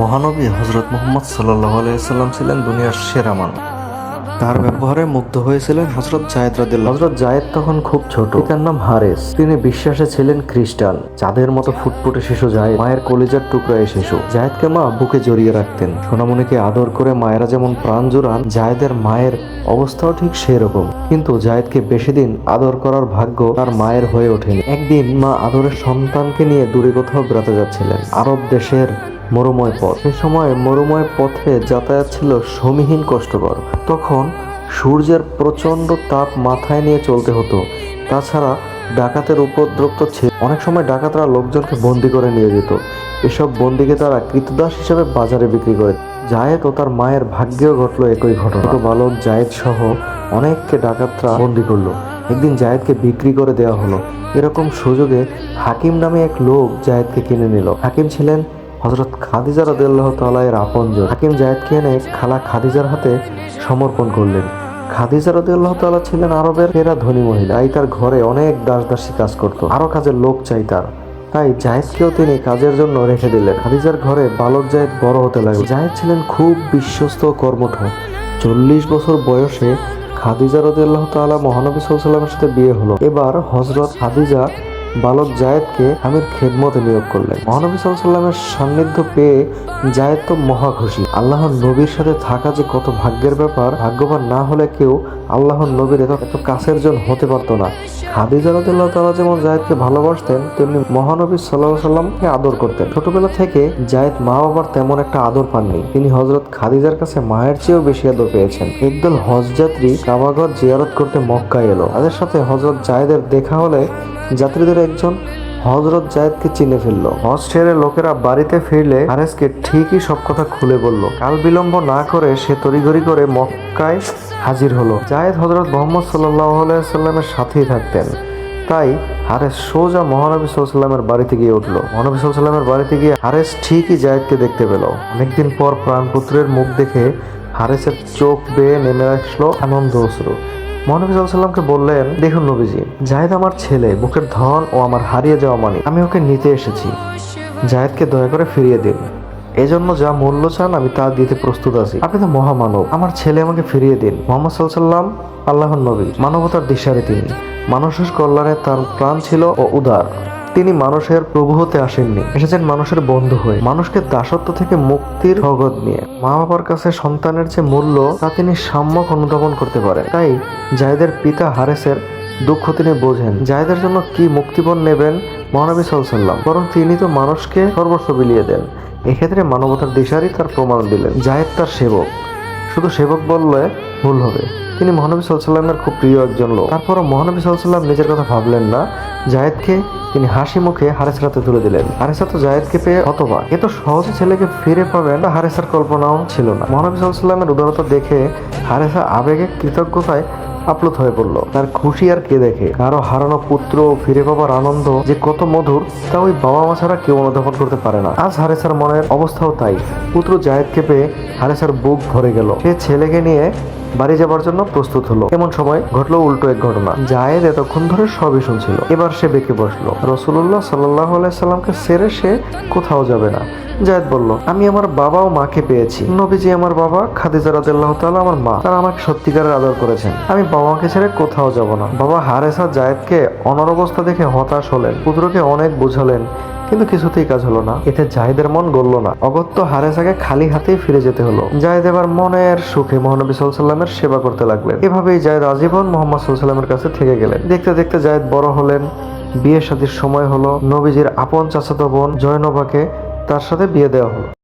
মহানবী হজরত মোহাম্মদ আলাইসাল্লাম ছিলেন দুনিয়ার সেরা মানুষ। তার ব্যবহারে মুগ্ধ হয়েছিলেন হজরত জায়েদ রাদিল্লাহ হজরত জায়েদ তখন খুব ছোট। পিতার নাম হারেস। তিনি বিশ্বাসে ছিলেন খ্রিস্টান। চাঁদের মতো ফুটফুটে শিশু জায়েদ। মায়ের কলিজার টুকরায় শিশু। জায়েদকে মা বুকে জড়িয়ে রাখতেন। সোনামণিকে আদর করে মায়েরা যেমন প্রাণ জুড়ান জায়েদের মায়ের অবস্থাও ঠিক সেরকম। কিন্তু জায়েদকে বেশি দিন আদর করার ভাগ্য তার মায়ের হয়ে ওঠেনি। একদিন মা আদরের সন্তানকে নিয়ে দূরে কোথাও বেড়াতে যাচ্ছিলেন। আরব দেশের মরুময় পথ। সে সময় মরুময় পথে যাতায়াত ছিল সমীহীন কষ্টকর। তখন সূর্যের প্রচণ্ড তাপ মাথায় নিয়ে চলতে হতো। তাছাড়া ডাকাতের উপদ্রব তো ছিল অনেক সময় ডাকাতরা লোকজনকে বন্দি করে নিয়ে যেত। এসব বন্দিকে তারা কৃতদাস হিসেবে বাজারে বিক্রি করে। জায়েদ ও তার মায়ের ভাগ্যেও ঘটলো একই ঘটনা। বালক জায়েদ সহ অনেককে ডাকাতরা বন্দি করল। একদিন জায়েদকে বিক্রি করে দেওয়া হলো। এরকম সুযোগে হাকিম নামে এক লোক জায়েদকে কিনে নিল। হাকিম ছিলেন হজরত খাদিজা রাদিয়াল্লাহু তাআলা এর আপনজন হাকিম জায়েদকে এনে খালা খাদিজার হাতে সমর্পণ করলেন। খাদিজা রাদিয়াল্লাহু তাআলা ছিলেন আরবের সেরা ধনী মহিলা। তাই তার ঘরে অনেক দাস দাসী কাজ করত। আরও কাজের লোক চাই তার। তাই জায়েদকেও তিনি কাজের জন্য রেখে দিলেন। খাদিজার ঘরে বালক জায়েদ বড় হতে লাগল। জায়েদ ছিলেন খুব বিশ্বস্ত কর্মঠ। চল্লিশ বছর বয়সে খাদিজা রাদিয়াল্লাহু তাআলা মহানবী আলাইহি সাথে বিয়ে হলো। এবার হজরত খাদিজা বালক জায়েদকে আমির খেদমতে নিয়োগ করলেন। মহানবী সাল্লামের সান্নিধ্য পেয়ে জায়েদ তো মহা খুশি। আল্লাহর নবীর সাথে থাকা যে কত ভাগ্যের ব্যাপার, ভাগ্যবান না হলে কেউ আল্লাহর নবীর এত এত কাছের জন হতে পারতো না। খাদিজা রাদিয়াল্লাহু তাআলা যেমন জায়েদকে ভালোবাসতেন, তেমনি মহানবী আলাইহি সাল্লামকে আদর করতেন। ছোটবেলা থেকে জায়েদ মা বাবার তেমন একটা আদর পাননি। তিনি হজরত খাদিজার কাছে মায়ের চেয়েও বেশি আদর পেয়েছেন। একদল হজযাত্রী কাবাঘর জিয়ারত করতে মক্কায় এলো। তাদের সাথে হজরত জায়েদের দেখা হলে যাত্রীদের একজন হজরত জায়েদকে চিনে ফেলল। হজ ছেড়ে লোকেরা বাড়িতে ফিরলে হারেসকে ঠিকই সব কথা খুলে বলল। কাল বিলম্ব না করে সে তড়িঘড়ি করে মক্কায় হাজির হলো। জায়েদ হজরত মোহাম্মদ সাল্লাহ সাল্লামের সাথেই থাকতেন। তাই হারেস সোজা মহানবী সাল্লামের বাড়িতে গিয়ে উঠল। মহানবী সাল্লামের বাড়িতে গিয়ে হারেস ঠিকই জায়েদকে দেখতে পেল। অনেকদিন পর প্রাণপুত্রের মুখ দেখে হারেসের চোখ বেয়ে নেমে আসলো আনন্দ অশ্রু মহানবী সাল্লামকে বললেন, দেখুন নবীজি জাহেদ আমার ছেলে, বুকের ধন ও আমার হারিয়ে যাওয়া মানে আমি ওকে নিতে এসেছি। জাহেদকে দয়া করে ফিরিয়ে দিন। এজন্য যা মূল্য চান আমি তা দিতে প্রস্তুত আছি। আপনি তো মহামানব। আমার ছেলে আমাকে ফিরিয়ে দিন। মোহাম্মদ সাল্লাম আল্লাহর নবী। মানবতার দিশারে তিনি। মানুষের কল্যাণে তার প্রাণ ছিল ও উদার। তিনি মানুষের প্রভু হতে আসেননি, এসেছেন মানুষের বন্ধু হয়ে। মানুষকে দাসত্ব থেকে মুক্তির জগৎ নিয়ে। মা বাবার কাছে সন্তানের যে মূল্য, তা তিনি সাম্যক অনুধাবন করতে পারেন। তাই জায়দের পিতা হারেসের দুঃখ তিনি বোঝেন। জায়দের জন্য কি মুক্তিপণ নেবেন মহানবী সাল্লাম বরং তিনি তো মানুষকে সর্বস্ব বিলিয়ে দেন। এক্ষেত্রে মানবতার দিশারই তার প্রমাণ দিলেন। জায়েদ তার সেবক। শুধু সেবক বললে ভুল হবে। তিনি মহানবী সাল্লামের খুব প্রিয় একজন লোক। তারপরও মহানবী সাল্লাম নিজের কথা ভাবলেন না। জায়েদকে তিনি হাসি মুখে হারেসরাতে তুলে দিলেন। হারেসা তো জায়েদকে পেয়ে হতবা এত সহজে ছেলেকে ফিরে পাবেন, হারেসার কল্পনাও ছিল না। মহানবী সাল্লামের উদারতা দেখে হারেসা আবেগে কৃতজ্ঞতায় আপ্লুত হয়ে পড়ল। তার খুশি আর কে দেখে? কারও হারানো পুত্র, ফিরে পাবার আনন্দ যে কত মধুর, তা ওই বাবা মা ছাড়া কেউ অনুধাবন করতে পারে না। আজ হারেসার মনের অবস্থাও তাই। পুত্র জায়েদকে পেয়ে হারেসার বুক ভরে গেল। সে ছেলেকে নিয়ে বাড়ি যাবার জন্য প্রস্তুত হলো। এমন সময় ঘটলো উল্টো এক ঘটনা। জায়েদ এতক্ষণ ধরে সবই শুনছিল। এবার সে বেঁকে বসল। রসুল্লাহ সাল্লাহ সাল্লামকে সেরে সে কোথাও যাবে না। জায়েদ বলল, আমি আমার বাবা ও মাকে পেয়েছি। নবীজি আমার বাবা, খাদিজা রাদিয়াল্লাহ তাআলা আমার মা। তারা আমাকে সত্যিকারের আদর করেছেন। আমি বাবা মাকে ছেড়ে কোথাও যাব না। বাবা হারেসা জায়েদকে অনর অবস্থা দেখে হতাশ হলেন। পুত্রকে অনেক বুঝালেন, কিন্তু কিছুতেই কাজ হলো না। এতে জাহিদের মন গলল না। অগত্য হারেসাকে খালি হাতেই ফিরে যেতে হলো। জাহিদ এবার মনের সুখে মহানবী সাল্লামের সেবা করতে লাগলেন। এভাবেই জায়দ আজীবন মোহাম্মদ সাল্লামের কাছে থেকে গেলেন। দেখতে দেখতে জায়দ বড় হলেন। বিয়ে শাদীর সময় হলো। নবীজির আপন চাচাতো বোন জয়নবাকে তার সাথে বিয়ে দেওয়া হলো।